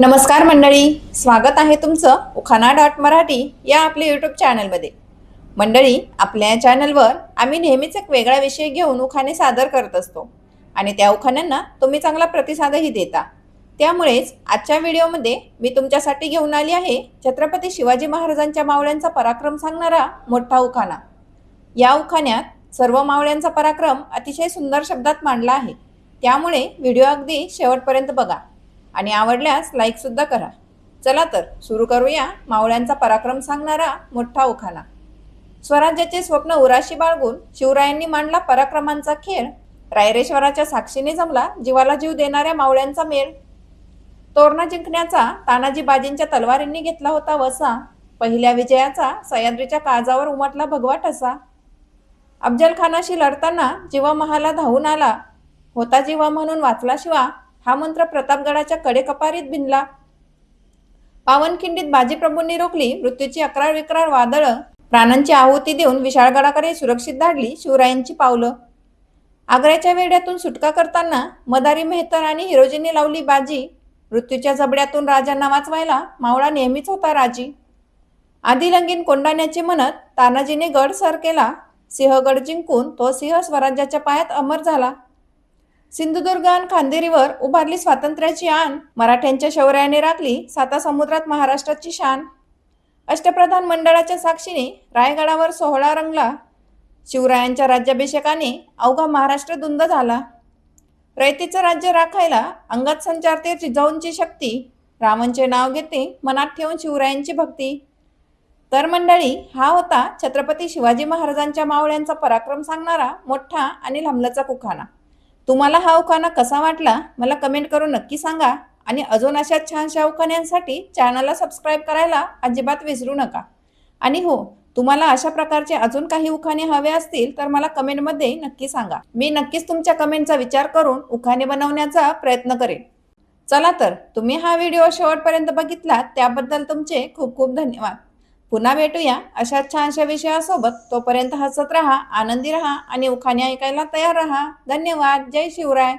नमस्कार मंडळी स्वागत आहे तुमचं उखाना डॉट मराठी या आपल्या यूट्यूब चॅनलमध्ये मंडळी आपल्या या चॅनलवर आम्ही नेहमीच एक वेगळा विषय घेऊन उखाणे सादर करत असतो आणि त्या उखाण्यांना तुम्ही चांगला प्रतिसादही देता. त्यामुळेच आजच्या व्हिडिओमध्ये मी तुमच्यासाठी घेऊन आली आहे छत्रपती शिवाजी महाराजांच्या मावळ्यांचा पराक्रम सांगणारा मोठा उखाणा. या उखाण्यात सर्व मावळ्यांचा पराक्रम अतिशय सुंदर शब्दात मांडला आहे. त्यामुळे व्हिडिओ अगदी शेवटपर्यंत बघा. आणि आवडल्यास लाईकसुद्धा करा. चला तर सुरू करूया मावळ्यांचा पराक्रम सांगणारा मोठा उखाणा. स्वराज्याचे स्वप्न उराशी बाळगून शिवरायांनी मांडला पराक्रमांचा खेळ. रायरेश्वराच्या साक्षीने जमला जीवाला जीव देणाऱ्या मावळ्यांचा मेळ. तोरणा जिंकण्याचा तानाजी बाजींच्या तलवारींनी घेतला होता वसा. पहिल्या विजयाचा सह्याद्रीच्या काळजावर उमटला भगवा ठसा. अफजल खानाशी लढताना जीवा महाला धावून आला. होता जीवा म्हणून वाचला शिवा. हा मंत्र प्रतापगडाच्या कडेकपारीत भिनला. पावनखिंडीत बाजीप्रभूंनी रोखली मृत्यूची अकरार विक्रार वादळं प्राणांची आहुती देऊन विशाळगडाकडे सुरक्षित धाडली शिवरायांची पावलं. आग्र्याच्या वेड्यातून सुटका करताना मदारी मेहतर आणि हिरोजींनी लावली बाजी. मृत्यूच्या जबड्यातून राजांना वाचवायला मावळा नेहमीच होता राजी. आदिलंगीन कोंडाण्याचे म्हणत तानाजीने गड सर केला. सिंहगड जिंकून तो सिंह स्वराज्याच्या पायात अमर झाला. सिंधुदुर्ग आणि खांदेरीवर उभारली स्वातंत्र्याची आण मराठ्यांच्या शौर्याने राखली साता समुद्रात महाराष्ट्राची शान. अष्टप्रधान मंडळाच्या साक्षीने रायगडावर सोहळा रंगला. शिवरायांच्या राज्याभिषेकाने अवघा महाराष्ट्र दुंद झाला. रयतेचं राज्य राखायला अंगात संचारते जिजाऊंची शक्ती. रामांचे नाव घेते मनात ठेवून शिवरायांची भक्ती. तर मंडळी हा होता छत्रपती शिवाजी महाराजांच्या मावळ्यांचा पराक्रम सांगणारा मोठा आणि लांबलाचा कुखाना तुम्हाला हा उखाणा कसा वाटला मला कमेंट करून नक्की सांगा. आणि अजून अशा छानशा उखाण्यांसाठी चॅनलला सबस्क्राईब करायला अजिबात विसरू नका. आणि हो तुम्हाला अशा प्रकारचे अजून काही उखाणे हवे असतील तर मला कमेंटमध्ये नक्की सांगा. मी नक्कीच तुमच्या कमेंटचा विचार करून उखाणे बनवण्याचा प्रयत्न करेन. चला तर तुम्ही हा व्हिडिओ शेवटपर्यंत बघितला त्याबद्दल तुमचे खूप खूप धन्यवाद. पुन्हा भेटूया. अशा छानशा विषयासोबत तोपर्यंत हसत राहा आनंदी राहा आणि उखाणे ऐकायला तयार राहा. धन्यवाद. जय शिवराय.